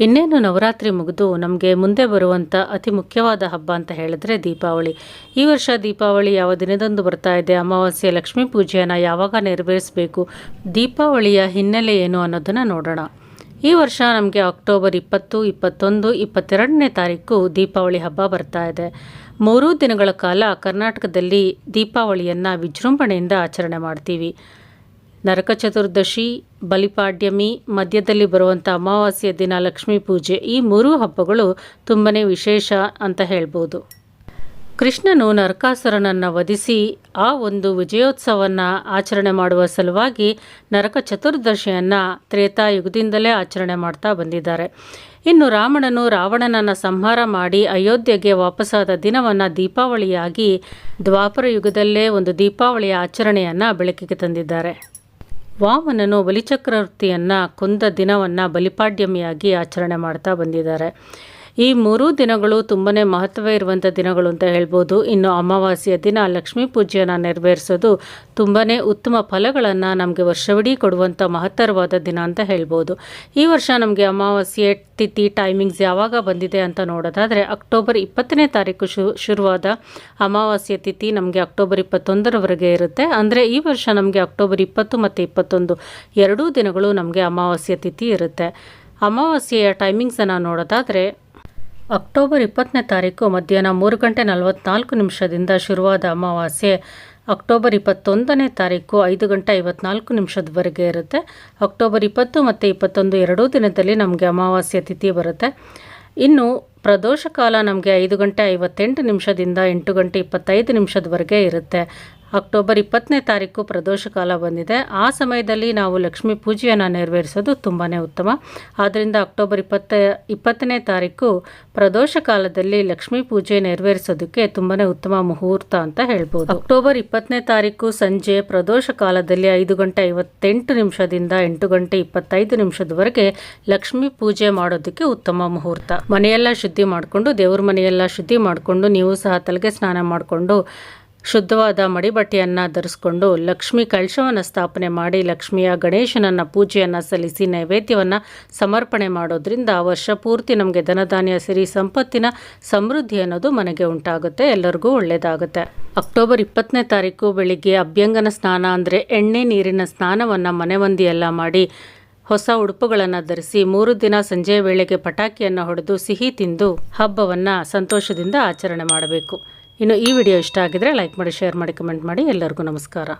ಇನ್ನೇನು ನವರಾತ್ರಿ ಮುಗಿದು ನಮಗೆ ಮುಂದೆ ಬರುವಂಥ ಅತಿ ಮುಖ್ಯವಾದ ಹಬ್ಬ ಅಂತ ಹೇಳಿದ್ರೆ ದೀಪಾವಳಿ. ಈ ವರ್ಷ ದೀಪಾವಳಿ ಯಾವ ದಿನದಂದು ಬರ್ತಾ ಇದೆ, ಅಮಾವಾಸ್ಯೆ ಲಕ್ಷ್ಮೀ ಪೂಜೆಯನ್ನು ಯಾವಾಗ ನೆರವೇರಿಸಬೇಕು, ದೀಪಾವಳಿಯ ಹಿನ್ನೆಲೆ ಏನು ಅನ್ನೋದನ್ನು ನೋಡೋಣ. ಈ ವರ್ಷ ನಮಗೆ ಅಕ್ಟೋಬರ್ ಇಪ್ಪತ್ತು, ಇಪ್ಪತ್ತೊಂದು, ಇಪ್ಪತ್ತೆರಡನೇ ತಾರೀಕು ದೀಪಾವಳಿ ಹಬ್ಬ ಬರ್ತಾ ಇದೆ. ಮೂರೂ ದಿನಗಳ ಕಾಲ ಕರ್ನಾಟಕದಲ್ಲಿ ದೀಪಾವಳಿಯನ್ನು ವಿಜೃಂಭಣೆಯಿಂದ ಆಚರಣೆ ಮಾಡ್ತೀವಿ. ನರಕ ಚತುರ್ದಶಿ, ಬಲಿಪಾಡ್ಯಮಿ, ಮಧ್ಯದಲ್ಲಿ ಬರುವಂಥ ಅಮಾವಾಸ್ಯೆ ದಿನ, ಲಕ್ಷ್ಮೀ ಪೂಜೆ ಈ ಮೂರೂ ಹಬ್ಬಗಳು ತುಂಬನೇ ವಿಶೇಷ ಅಂತ ಹೇಳ್ಬೋದು. ಕೃಷ್ಣನು ನರಕಾಸುರನನ್ನು ವಧಿಸಿ ಆ ಒಂದು ವಿಜಯೋತ್ಸವವನ್ನು ಆಚರಣೆ ಮಾಡುವ ಸಲುವಾಗಿ ನರಕ ಚತುರ್ದಶಿಯನ್ನು ತ್ರೇತಾಯುಗದಿಂದಲೇ ಆಚರಣೆ ಮಾಡ್ತಾ ಬಂದಿದ್ದಾರೆ. ಇನ್ನು ರಾವಣನು ರಾವಣನನ್ನು ಸಂಹಾರ ಮಾಡಿ ಅಯೋಧ್ಯೆಗೆ ವಾಪಸ್ಸಾದ ದಿನವನ್ನು ದೀಪಾವಳಿಯಾಗಿ ದ್ವಾಪರ ಯುಗದಲ್ಲೇ ಒಂದು ದೀಪಾವಳಿಯ ಆಚರಣೆಯನ್ನು ಬೆಳಕಿಗೆ ತಂದಿದ್ದಾರೆ. ವಾಮನನು ಬಲಿಚಕ್ರವರ್ತಿಯನ್ನು ಕೊಂದ ದಿನವನ್ನು ಬಲಿಪಾಡ್ಯಮಿಯಾಗಿ ಆಚರಣೆ ಮಾಡ್ತಾ ಬಂದಿದ್ದಾರೆ. ಈ ಮೂರೂ ದಿನಗಳು ತುಂಬಾ ಮಹತ್ವ ಇರುವಂಥ ದಿನಗಳು ಅಂತ ಹೇಳ್ಬೋದು. ಇನ್ನು ಅಮಾವಾಸ್ಯೆಯ ದಿನ ಲಕ್ಷ್ಮೀ ಪೂಜೆಯನ್ನು ನೆರವೇರಿಸೋದು ತುಂಬಾ ಉತ್ತಮ ಫಲಗಳನ್ನು ನಮಗೆ ವರ್ಷವಿಡೀ ಕೊಡುವಂಥ ಮಹತ್ತರವಾದ ದಿನ ಅಂತ ಹೇಳ್ಬೋದು. ಈ ವರ್ಷ ನಮಗೆ ಅಮಾವಾಸ್ಯೆ ತಿಥಿ ಟೈಮಿಂಗ್ಸ್ ಯಾವಾಗ ಬಂದಿದೆ ಅಂತ ನೋಡೋದಾದರೆ ಅಕ್ಟೋಬರ್ ಇಪ್ಪತ್ತನೇ ತಾರೀಕು ಶು, ಶುರುವಾದ ಅಮಾವಾಸ್ಯೆ ತಿಥಿ ನಮಗೆ ಅಕ್ಟೋಬರ್ ಇಪ್ಪತ್ತೊಂದರವರೆಗೆ ಇರುತ್ತೆ. ಅಂದರೆ ಈ ವರ್ಷ ನಮಗೆ ಅಕ್ಟೋಬರ್ ಇಪ್ಪತ್ತು ಮತ್ತು ಇಪ್ಪತ್ತೊಂದು ಎರಡೂ ದಿನಗಳು ನಮಗೆ ಅಮಾವಾಸ್ಯೆ ತಿಥಿ ಇರುತ್ತೆ. ಅಮಾವಾಸ್ಯೆಯ ಟೈಮಿಂಗ್ಸನ್ನು ನೋಡೋದಾದರೆ ಅಕ್ಟೋಬರ್ ಇಪ್ಪತ್ತನೇ ತಾರೀಕು ಮಧ್ಯಾಹ್ನ ಮೂರು ಗಂಟೆ ನಲವತ್ನಾಲ್ಕು ನಿಮಿಷದಿಂದ ಶುರುವಾದ ಅಮಾವಾಸ್ಯೆ ಅಕ್ಟೋಬರ್ ಇಪ್ಪತ್ತೊಂದನೇ ತಾರೀಕು ಐದು ಗಂಟೆ ಐವತ್ನಾಲ್ಕು ನಿಮಿಷದವರೆಗೆ ಇರುತ್ತೆ. ಅಕ್ಟೋಬರ್ ಇಪ್ಪತ್ತು ಮತ್ತು ಇಪ್ಪತ್ತೊಂದು ಎರಡೂ ದಿನದಲ್ಲಿ ನಮಗೆ ಅಮಾವಾಸ್ಯೆ ತಿಥಿ ಬರುತ್ತೆ. ಇನ್ನು ಪ್ರದೋಷ ಕಾಲ ನಮಗೆ ಐದು ಗಂಟೆ ಐವತ್ತೆಂಟು ನಿಮಿಷದಿಂದ ಎಂಟು ಗಂಟೆ ಇಪ್ಪತ್ತೈದು ನಿಮಿಷದವರೆಗೆ ಇರುತ್ತೆ. ಅಕ್ಟೋಬರ್ ಇಪ್ಪತ್ತನೇ ತಾರೀಕು ಪ್ರದೋಷ ಕಾಲ ಬಂದಿದೆ. ಆ ಸಮಯದಲ್ಲಿ ನಾವು ಲಕ್ಷ್ಮಿ ಪೂಜೆಯನ್ನು ನೆರವೇರಿಸೋದು ತುಂಬಾ ಉತ್ತಮ. ಆದ್ದರಿಂದ ಅಕ್ಟೋಬರ್ ಇಪ್ಪತ್ತ, ಇಪ್ಪತ್ತನೇ ತಾರೀಕು ಪ್ರದೋಷ ಕಾಲದಲ್ಲಿ ಲಕ್ಷ್ಮೀ ಪೂಜೆ ನೆರವೇರಿಸೋದಕ್ಕೆ ತುಂಬಾ ಉತ್ತಮ ಮುಹೂರ್ತ ಅಂತ ಹೇಳ್ಬೋದು. ಅಕ್ಟೋಬರ್ ಇಪ್ಪತ್ತನೇ ತಾರೀಕು ಸಂಜೆ ಪ್ರದೋಷ ಕಾಲದಲ್ಲಿ ಐದು ಗಂಟೆ ಐವತ್ತೆಂಟು ನಿಮಿಷದಿಂದ ಎಂಟು ಗಂಟೆ ಇಪ್ಪತ್ತೈದು ನಿಮಿಷದವರೆಗೆ ಲಕ್ಷ್ಮೀ ಪೂಜೆ ಮಾಡೋದಕ್ಕೆ ಉತ್ತಮ ಮುಹೂರ್ತ. ಮನೆಯೆಲ್ಲ ಶುದ್ಧಿ ಮಾಡಿಕೊಂಡು, ದೇವ್ರ ಮನೆಯೆಲ್ಲ ಶುದ್ಧಿ ಮಾಡಿಕೊಂಡು, ನೀವು ಸಹ ತಲೆಗೆ ಸ್ನಾನ ಮಾಡಿಕೊಂಡು ಶುದ್ಧವಾದ ಮಡಿಬಟ್ಟೆಯನ್ನು ಧರಿಸ್ಕೊಂಡು ಲಕ್ಷ್ಮಿ ಕಳಶವನ್ನು ಸ್ಥಾಪನೆ ಮಾಡಿ ಲಕ್ಷ್ಮಿಯ ಗಣೇಶನನ್ನು ಪೂಜೆಯನ್ನು ಸಲ್ಲಿಸಿ ನೈವೇದ್ಯವನ್ನು ಸಮರ್ಪಣೆ ಮಾಡೋದ್ರಿಂದ ವರ್ಷ ಪೂರ್ತಿ ನಮಗೆ ಧನಧಾನ್ಯ, ಸಿರಿ ಸಂಪತ್ತಿನ ಸಮೃದ್ಧಿ ಅನ್ನೋದು ಮನೆಗೆ ಉಂಟಾಗುತ್ತೆ. ಎಲ್ಲರಿಗೂ ಒಳ್ಳೆಯದಾಗುತ್ತೆ ಅಕ್ಟೋಬರ್ ಇಪ್ಪತ್ತನೇ ತಾರೀಕು ಬೆಳಿಗ್ಗೆ ಅಭ್ಯಂಗನ ಸ್ನಾನ ಅಂದರೆ ಎಣ್ಣೆ ನೀರಿನ ಸ್ನಾನವನ್ನು ಮನೆಮಂದಿಯೆಲ್ಲ ಮಾಡಿ ಹೊಸ ಉಡುಪುಗಳನ್ನು ಧರಿಸಿ ಮೂರು ದಿನ ಸಂಜೆ ವೇಳೆಗೆ ಪಟಾಕಿಯನ್ನು ಹೊಡೆದು ಸಿಹಿ ತಿಂದು ಹಬ್ಬವನ್ನು ಸಂತೋಷದಿಂದ ಆಚರಣೆ ಮಾಡಬೇಕು. ಇನ್ನು ಈ ವಿಡಿಯೋ ಇಷ್ಟ ಆಗಿದ್ರೆ ಲೈಕ್ ಮಾಡಿ ಶೇರ್ ಮಾಡಿ ಕಮೆಂಟ್ ಮಾಡಿ. ಎಲ್ಲರಿಗೂ ನಮಸ್ಕಾರ.